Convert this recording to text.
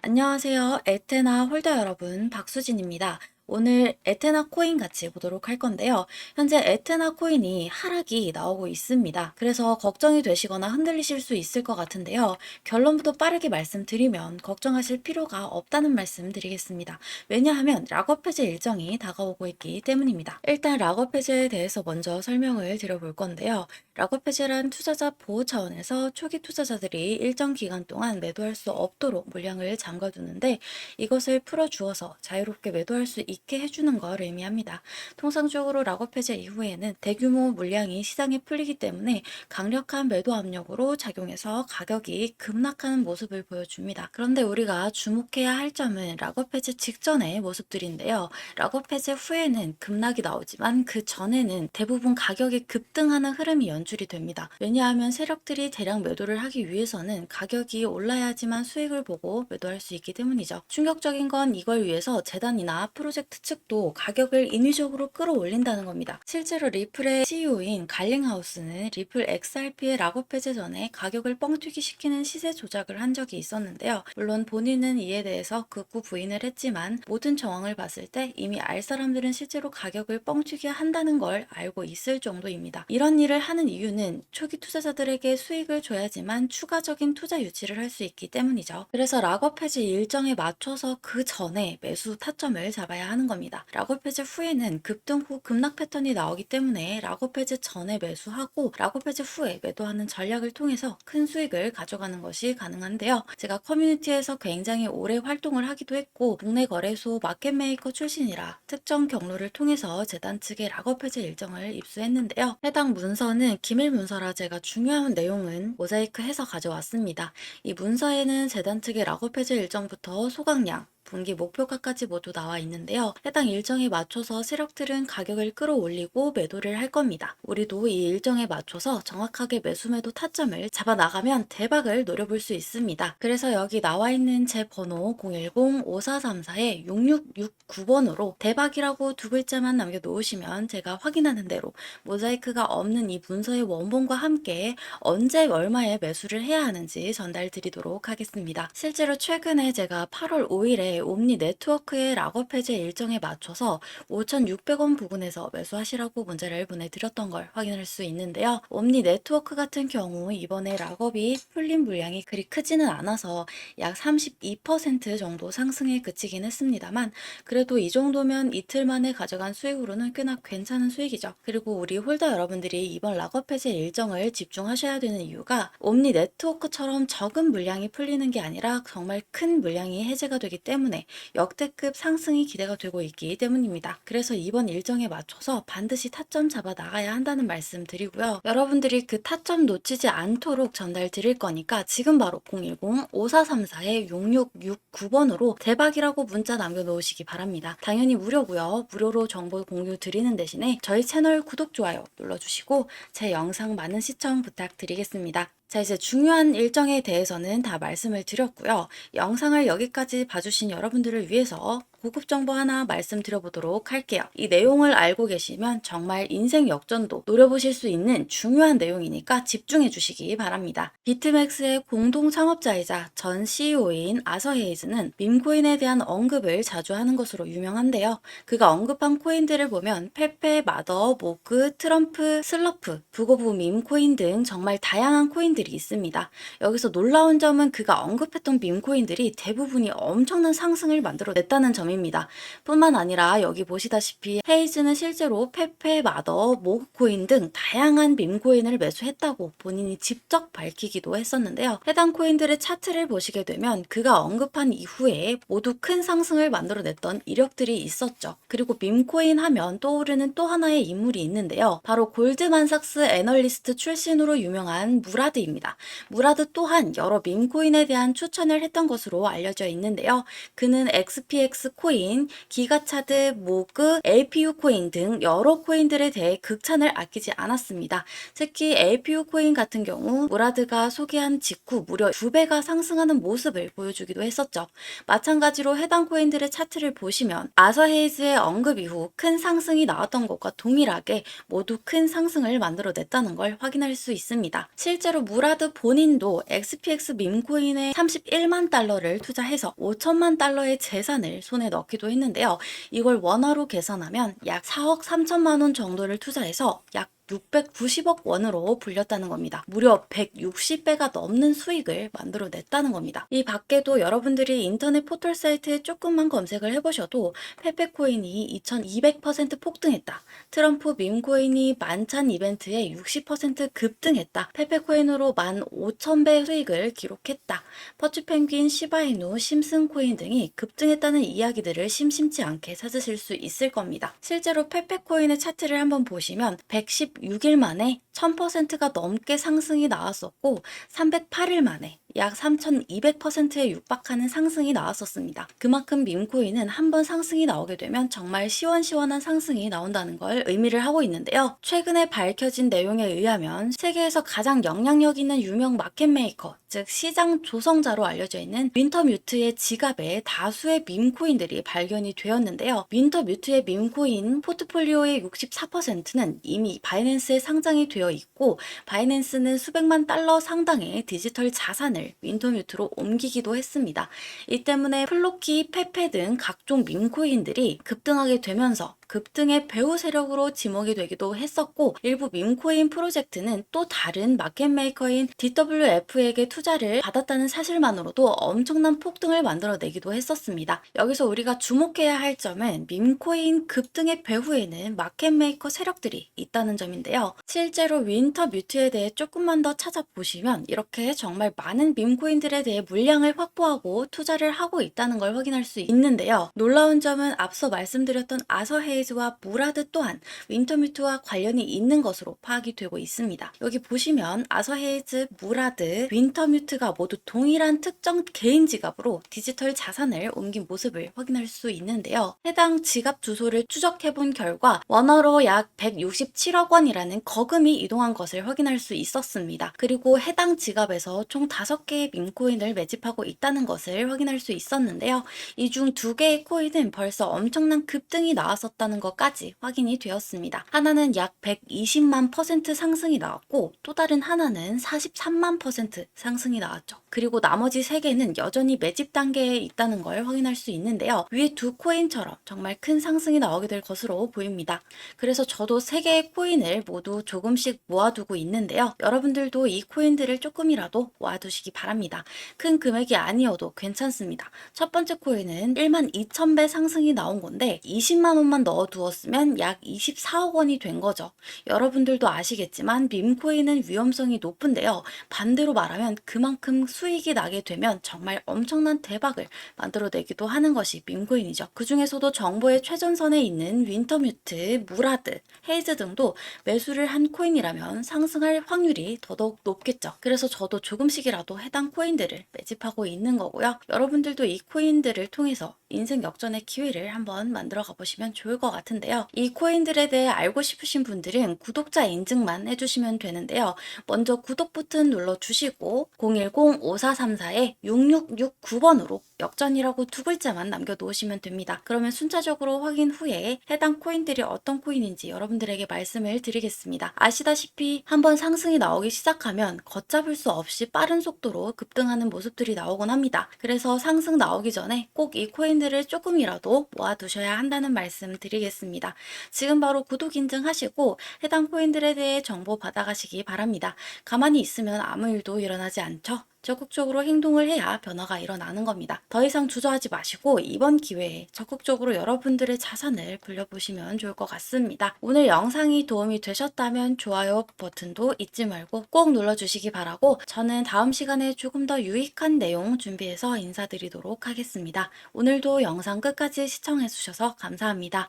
안녕하세요. 에테나 홀더 여러분, 박수진입니다. 오늘 에테나 코인 같이 보도록 할 건데요. 현재 에테나 코인이 하락이 나오고 있습니다. 그래서 걱정이 되시거나 흔들리실 수 있을 것 같은데요. 결론부터 빠르게 말씀드리면 걱정하실 필요가 없다는 말씀 드리겠습니다. 왜냐하면 락업 해제 일정이 다가오고 있기 때문입니다. 일단 락업 해제에 대해서 먼저 설명을 드려볼 건데요. 락업 해제란 투자자 보호 차원에서 초기 투자자들이 일정 기간 동안 매도할 수 없도록 물량을 잠가두는데 이것을 풀어주어서 자유롭게 매도할 수 있게 해주는 걸 의미합니다. 통상적으로 락업 해제 이후에는 대규모 물량이 시장에 풀리기 때문에 강력한 매도 압력으로 작용해서 가격이 급락하는 모습을 보여줍니다. 그런데 우리가 주목해야 할 점은 락업 해제 직전의 모습들인데요. 락업 해제 후에는 급락이 나오지만 그 전에는 대부분 가격이 급등하는 흐름이 연출이 됩니다. 왜냐하면 세력들이 대량 매도를 하기 위해서는 가격이 올라야지만 수익을 보고 매도할 수 있기 때문이죠. 충격적인 건 이걸 위해서 재단이나 프로젝트 측도 가격을 인위적으로 끌어올린다는 겁니다. 실제로 리플의 CEO인 갈링하우스는 리플 XRP의 락업 해제 전에 가격을 뻥튀기 시키는 시세 조작을 한 적이 있었는데요. 물론 본인은 이에 대해서 극구 부인을 했지만 모든 정황을 봤을 때 이미 알 사람들은 실제로 가격을 뻥튀기 한다는 걸 알고 있을 정도입니다. 이런 일을 하는 이유는 초기 투자자들에게 수익을 줘야지만 추가적인 투자 유치를 할 수 있기 때문이죠. 그래서 락업 해제 일정에 맞춰서 그 전에 매수 타점을 잡아야 하는 겁니다. 락업 해제 후에는 급등 후 급락 패턴이 나오기 때문에 해제 전에 매수하고 해제 후에 매도하는 전략을 통해서 큰 수익을 가져가는 것이 가능한데요. 제가 커뮤니티에서 굉장히 오래 활동을 하기도 했고 국내 거래소 마켓메이커 출신이라 특정 경로를 통해서 재단 락업 해제 일정을 입수했는데요. 해당 문서는 기밀 문서라 제가 중요한 내용은 모자이크 해서 가져왔습니다. 이 문서에는 재단 측의 해제 일정부터 소각량, 분기 목표가까지 모두 나와 있는데요. 해당 일정에 맞춰서 세력들은 가격을 끌어올리고 매도를 할 겁니다. 우리도 이 일정에 맞춰서 정확하게 매수 매도 타점을 잡아 나가면 대박을 노려볼 수 있습니다. 그래서 여기 나와 있는 제 번호 010-5434에 6669번으로 대박이라고 두 글자만 남겨놓으시면 제가 확인하는 대로 모자이크가 없는 이 문서의 원본과 함께 언제 얼마에 매수를 해야 하는지 전달 드리도록 하겠습니다. 실제로 최근에 제가 8월 5일에 옴니 네트워크의 락업 해제 일정에 맞춰서 5,600원 부근에서 매수하시라고 문제를 보내드렸던 걸 확인할 수 있는데요. 옴니 네트워크 같은 경우 이번에 락업이 풀린 물량이 그리 크지는 않아서 약 32% 정도 상승에 그치긴 했습니다만 그래도 이 정도면 이틀 만에 가져간 수익으로는 꽤나 괜찮은 수익이죠. 그리고 우리 홀더 여러분들이 이번 락업 해제 일정을 집중하셔야 되는 이유가 옴니 네트워크처럼 적은 물량이 풀리는 게 아니라 정말 큰 물량이 해제가 되기 때문에 역대급 상승이 기대가 되고 있기 때문입니다. 그래서 이번 일정에 맞춰서 반드시 타점 잡아 나가야 한다는 말씀 드리고요. 여러분들이 그 타점 놓치지 않도록 전달 드릴 거니까 지금 바로 010-5434에 6669번으로 대박이라고 문자 남겨놓으시기 바랍니다. 당연히 무료고요. 무료로 정보 공유 드리는 대신에 저희 채널 구독, 좋아요 눌러주시고 제 영상 많은 시청 부탁드리겠습니다. 자, 이제 중요한 일정에 대해서는 다 말씀을 드렸고요. 영상을 여기까지 봐주신 여러분들을 위해서 고급 정보 하나 말씀드려보도록 할게요. 이 내용을 알고 계시면 정말 인생 역전도 노려보실 수 있는 중요한 내용이니까 집중해 주시기 바랍니다. 비트맥스의 공동 창업자이자 전 CEO인 아서 헤이즈는 밈코인에 대한 언급을 자주 하는 것으로 유명한데요. 그가 언급한 코인들을 보면 페페, 마더, 모그, 트럼프, 슬러프, 부고부 밈코인 등 정말 다양한 코인들이 있습니다. 여기서 놀라운 점은 그가 언급했던 밈코인들이 대부분이 엄청난 상승을 만들어냈다는 점 입니다. 뿐만 아니라 여기 보시다시피 헤이즈는 실제로 페페, 마더, 모그코인 등 다양한 밈코인을 매수했다고 본인이 직접 밝히기도 했었는데요. 해당 코인들의 차트를 보시게 되면 그가 언급한 이후에 모두 큰 상승을 만들어냈던 이력들이 있었죠. 그리고 밈코인 하면 떠오르는 또 하나의 인물이 있는데요. 바로 골드만삭스 애널리스트 출신으로 유명한 무라드입니다. 무라드 또한 여러 밈코인에 대한 추천을 했던 것으로 알려져 있는데요. 그는 XPX 코인, 기가차드, 모그, LPU 코인 등 여러 코인들에 대해 극찬을 아끼지 않았습니다. 특히 LPU 코인 같은 경우 무라드가 소개한 직후 무려 2배가 상승하는 모습을 보여주기도 했었죠. 마찬가지로 해당 코인들의 차트를 보시면 아서 헤이즈의 언급 이후 큰 상승이 나왔던 것과 동일하게 모두 큰 상승을 만들어냈다는 걸 확인할 수 있습니다. 실제로 무라드 본인도 XPX 밈코인에 31만 달러를 투자해서 5천만 달러의 재산을 손에 넣기도 했는데요. 이걸 원화로 계산하면 약 4억 3천만 원 정도를 투자해서 약 690억 원으로 불렸다는 겁니다. 무려 160배가 넘는 수익을 만들어냈다는 겁니다. 이 밖에도 여러분들이 인터넷 포털 사이트에 조금만 검색을 해보셔도 페페코인이 2200% 폭등했다. 트럼프 밈코인이 만찬 이벤트에 60% 급등했다. 페페코인으로 15,000배 수익을 기록했다. 퍼치펭귄, 시바이누, 심슨코인 등이 급등했다는 이야기들을 심심치 않게 찾으실 수 있을 겁니다. 실제로 페페코인의 차트를 한번 보시면 116일 만에 1000%가 넘게 상승이 나왔었고 308일 만에 약 3200%에 육박하는 상승이 나왔었습니다. 그만큼 밈코인은 한번 상승이 나오게 되면 정말 시원시원한 상승이 나온다는 걸 의미를 하고 있는데요. 최근에 밝혀진 내용에 의하면 세계에서 가장 영향력 있는 유명 마켓메이커, 즉 시장 조성자로 알려져 있는 윈터뮤트의 지갑에 다수의 밈코인들이 발견이 되었는데요. 윈터뮤트의 밈코인 포트폴리오의 64%는 이미 바이낸스에 상장이 되어 있고 바이낸스는 수백만 달러 상당의 디지털 자산을 윈터뮤트로 옮기기도 했습니다. 이 때문에 플로키, 페페 등 각종 밈코인들이 급등하게 되면서 급등의 배후 세력으로 지목이 되기도 했었고 일부 밈코인 프로젝트는 또 다른 마켓메이커인 DWF에게 투자를 받았다는 사실만으로도 엄청난 폭등을 만들어내기도 했었습니다. 여기서 우리가 주목해야 할 점은 밈코인 급등의 배후에는 마켓메이커 세력들이 있다는 점인데요. 실제로 윈터 뮤트에 대해 조금만 더 찾아보시면 이렇게 정말 많은 밈코인들에 대해 물량을 확보하고 투자를 하고 있다는 걸 확인할 수 있는데요. 놀라운 점은 앞서 말씀드렸던 아서헤이 즈와 무라드 또한 윈터뮤트와 관련이 있는 것으로 파악이 되고 있습니다. 여기 보시면 아서헤이즈, 무라드, 윈터뮤트가 모두 동일한 특정 개인 지갑으로 디지털 자산을 옮긴 모습을 확인할 수 있는데요. 해당 지갑 주소를 추적해 본 결과 원어로 약 167억 원이라는 거금이 이동한 것을 확인할 수 있었습니다. 그리고 해당 지갑에서 총 5개의 밈코인을 매집하고 있다는 것을 확인할 수 있었는데요. 이 중 2개의 코인은 벌써 엄청난 급등이 나왔었다는 것까지 확인이 되었습니다. 하나는 약 120만 퍼센트 상승이 나왔고 또 다른 하나는 43만 퍼센트 상승이 나왔죠. 그리고 나머지 3개는 여전히 매집 단계에 있다는 걸 확인할 수 있는데요. 위에 두 코인처럼 정말 큰 상승이 나오게 될 것으로 보입니다. 그래서 저도 3개의 코인을 모두 조금씩 모아두고 있는데요. 여러분들도 이 코인들을 조금이라도 모아두시기 바랍니다. 큰 금액이 아니어도 괜찮습니다. 첫 번째 코인은 1만 2천 배 상승이 나온 건데 20만 원만 넣어 두었으면 약 24억 원이 된 거죠. 여러분들도 아시겠지만 밈코인은 위험성이 높은데요. 반대로 말하면 그만큼 수익이 나게 되면 정말 엄청난 대박을 만들어내기도 하는 것이 밈코인이죠. 그 중에서도 정보의 최전선에 있는 윈터뮤트, 무라드, 헤이즈 등도 매수를 한 코인이라면 상승할 확률이 더더욱 높겠죠. 그래서 저도 조금씩이라도 해당 코인들을 매집하고 있는 거고요. 여러분들도 이 코인들을 통해서 인생 역전의 기회를 한번 만들어 가보시면 좋을 것 같은데요. 이 코인들에 대해 알고 싶으신 분들은 구독자 인증만 해주시면 되는데요. 먼저 구독 버튼 눌러주시고 010-5434-6669번으로 역전이라고 두 글자만 남겨놓으시면 됩니다. 그러면 순차적으로 확인 후에 해당 코인들이 어떤 코인인지 여러분들에게 말씀을 드리겠습니다. 아시다시피 한번 상승이 나오기 시작하면 걷잡을 수 없이 빠른 속도로 급등하는 모습들이 나오곤 합니다. 그래서 상승 나오기 전에 꼭 이 코인들을 조금이라도 모아두셔야 한다는 말씀 드리겠습니다. 지금 바로 구독 인증하시고 해당 코인들에 대해 정보 받아가시기 바랍니다. 가만히 있으면 아무 일도 일어나지 않죠. 적극적으로 행동을 해야 변화가 일어나는 겁니다. 더 이상 주저하지 마시고 이번 기회에 적극적으로 여러분들의 자산을 불려보시면 좋을 것 같습니다. 오늘 영상이 도움이 되셨다면 좋아요 버튼도 잊지 말고 꼭 눌러주시기 바라고 저는 다음 시간에 조금 더 유익한 내용 준비해서 인사드리도록 하겠습니다. 오늘도 영상 끝까지 시청해주셔서 감사합니다.